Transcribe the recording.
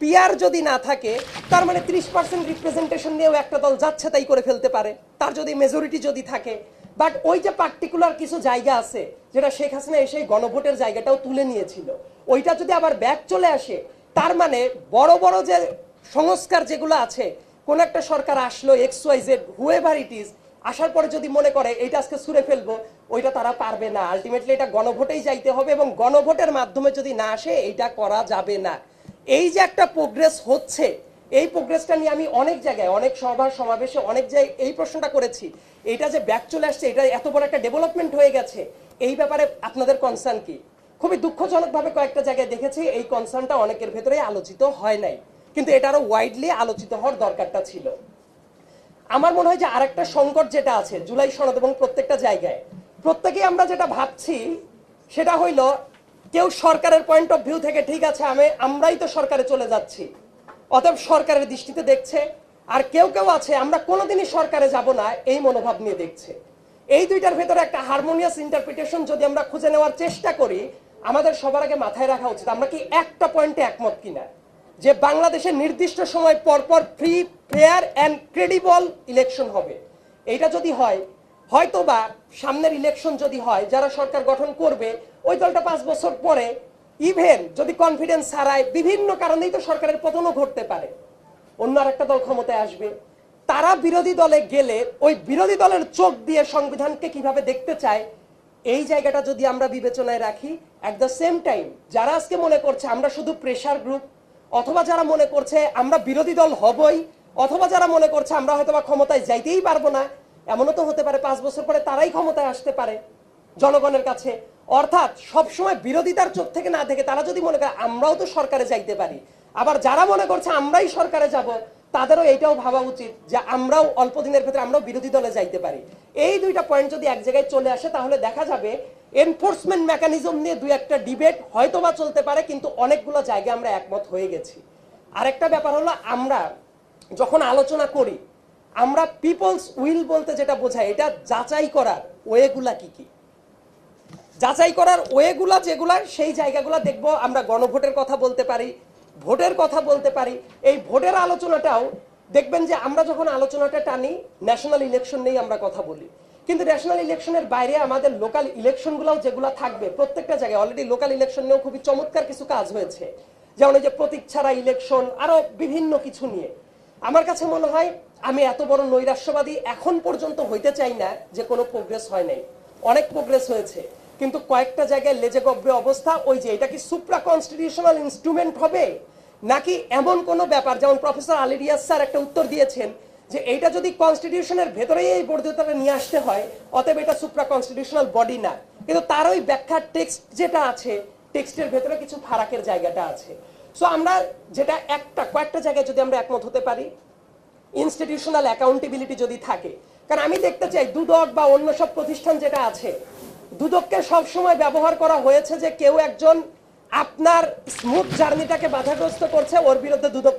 Peer যদি না থাকে, তার মানে ত্রিশ পার্সেন্ট রিপ্রেজেন্টেশন নিয়েও একটা দল যাচ্ছে তাই করে ফেলতে পারে। তার যদি মেজরিটি যদি থাকে বাট ওই যে পার্টিকুলার কিছু জায়গা আছে, যেটা শেখ হাসিনা এসে গণভোটের জায়গাটাও তুলে নিয়েছিল, ওইটা যদি আবার ব্যাক চলে আসে, তার মানে বড় বড় যে সংস্কার যেগুলো আছে, কোন একটা সরকার আসলো X Y Z whoever it is আসার পরে যদি মনে করে, এইটা আজকে সুরে ফেলব ওইটা তারা পারবে না। আলটিমেটলি এটা গণভোটেই যাইতে হবে এবং গণভোটের মাধ্যমে যদি না আসে, এইটা করা যাবে না। এই যে একটা প্রোগ্রেস হচ্ছে, এই প্রোগ্রেসটা নিয়ে আমি অনেক জায়গায়, অনেক সভা, সমাবেশে অনেক জায়গায় এই প্রশ্নটা করেছি। এটা যে ব্যাক চলে আসছে, এটা এত বড় একটা ডেভেলপমেন্ট হয়ে গেছে, এই ব্যাপারে আপনাদের কনসার্ন কি? খুবই দুঃখজনকভাবে কয়েকটা জায়গায় দেখেছি, এই কনসার্নটা অনেকের ভেতরে আলোচিত হয় নাই। কিন্তু এটা আরও ওয়াইডলি আলোচিত হওয়ার দরকারটা ছিল। আমার মনে হয় যে আরেকটা সংকট যেটা আছে, জুলাই সনদ এবং প্রত্যেকটা জায়গায়, প্রত্যেকেই আমরা যেটা ভাবছি, সেটা হইল কেউ সরকারের পয়েন্ট অফ ভিউ থেকে ঠিক আছে, আমি, আমরাই তো সরকারে চলে যাচ্ছি। অতএব সরকারের দৃষ্টিতে দেখছে, আর কেউ কেউ আছে, আমরা কোনোদিনই সরকারে যাব না, এই মনোভাব নিয়ে দেখছে। এই দুইটার ভেতরে একটা হারমোনিয়াস ইন্টারপ্রিটেশন যদি আমরা খুঁজে নেওয়ার চেষ্টা করি, আমাদের সবার আগে মাথায় রাখা উচিত, আমরা কি একটা পয়েন্টে একমত কিনা? যে বাংলাদেশে নির্দিষ্ট সময় পরপর free fair and credible election হবে। এইটা যদি হয় হয়তো বা সামনের ইলেকশন যদি হয়, যারা সরকার গঠন করবে, ওই দলটা পাঁচ বছর পরে ইভেন যদি কনফিডেন্স হারায়, বিভিন্ন কারণেই তো সরকারের পতনও ঘটতে পারে। অন্য আরেকটা দল ক্ষমতায় আসবে। তারা বিরোধী দলে গেলে ওই বিরোধী দলের চোখ দিয়ে সংবিধানকে কীভাবে দেখতে চায়, এই জায়গাটা যদি আমরা বিবেচনায় রাখি অ্যাট দ্য সেম টাইম যারা আজকে মনে করছে আমরা শুধু প্রেশার গ্রুপ অথবা যারা মনে করছে আমরা বিরোধী দল হবই, অথবা যারা মনে করছে আমরা হয়তো বা ক্ষমতায় যাইতেই পারব না এমনও তো হতে পারে পাঁচ বছর পরে তারাই ক্ষমতায় আসতে পারে জনগণের কাছে। অর্থাৎ সবসময় বিরোধিতার চোখ থেকে না থেকে তারা যদি মনে করে আমরাও তো সরকারে যাইতে পারি, আবার যারা মনে করছে আমরাই সরকারে যাব, তাদেরও এইটাও ভাবা উচিত যে আমরাও অল্প দিনের ভেতরে আমরাও বিরোধী দলে যাইতে পারি। এই দুইটা পয়েন্ট যদি এক জায়গায় চলে আসে, তাহলে দেখা যাবে এনফোর্সমেন্ট মেকানিজম নিয়ে দুই একটা ডিবেট হয়তোবা চলতে পারে, কিন্তু অনেকগুলো জায়গায় আমরা একমত হয়ে গেছি। আরেকটা ব্যাপার হলো, আমরা যখন আলোচনা করি আমরা পিপলস উইল বলতে যেটা বোঝায়, এটা যাচাই করার ওয়েগুলা কি কি? যাচাই করার ওয়েগুলা যেগুলা, সেই জায়গাগুলো দেখব, আমরা গণভোটের কথা বলতে পারি, ভোটের কথা বলতে পারি। এই ভোটের আলোচনাটাও, দেখবেন যে আমরা যখন আলোচনাটা টানি ন্যাশনাল ইলেকশন নিয়েই আমরা কথা বলি। কিন্তু ন্যাশনাল ইলেকশনের বাইরে আমাদের লোকাল ইলেকশনগুলোও যেগুলো থাকবে, প্রত্যেকটা জায়গায় অলরেডি লোকাল ইলেকশন নিয়েও খুবই চমৎকার কিছু কাজ হয়েছে। যেমন এই যে প্রতীক ছাড়া ইলেকশন আরও বিভিন্ন কিছু নিয়ে। আমার কাছে মনে হয় আমি এত বড় নৈরাশ্যবাদী এখন পর্যন্ত হইতে চাই না যে কোনো প্রোগ্রেস হয় নাই। অনেক প্রোগ্রেস হয়েছে, কিন্তু কয়েকটা জায়গায় লেজে গব্বে অবস্থা, ওই যে এটা কি সুপ্রা কনস্টিটিউশনাল ইনস্ট্রুমেন্ট হবে? নাকি এমন কোনো ব্যাপার? যেমন প্রফেসর আলিরিয়াস স্যার একটা উত্তর দিয়েছেন যে এইটা যদি কনস্টিটিউশনের ভেতরেই এই বর্ধিততা নিয়ে আসতে হয়, অতএব এটা সুপ্রা কনস্টিটিউশনাল বডি না। কিন্তু তার ওই ব্যাখ্যার টেক্সট যেটা আছে টেক্সটের ভেতরে কিছু ফারাকের জায়গাটা আছে। সো আমরা যেটা একটা, কয়েকটা জায়গায় যদি আমরা একমত হতে পারি ইনস্টিটিউশনাল অ্যাকাউন্টেবিলিটি যদি থাকে, কারণ আমি দেখতে চাই দুদক বা অন্য সব প্রতিষ্ঠান যেটা আছে, দুদককে সবসময় ব্যবহার করা হয়েছে যে কেউ একজন আপনার স্মুথ জার্নিটাকে বাধাগ্রস্ত করছে, ওর বিরুদ্ধে দুদক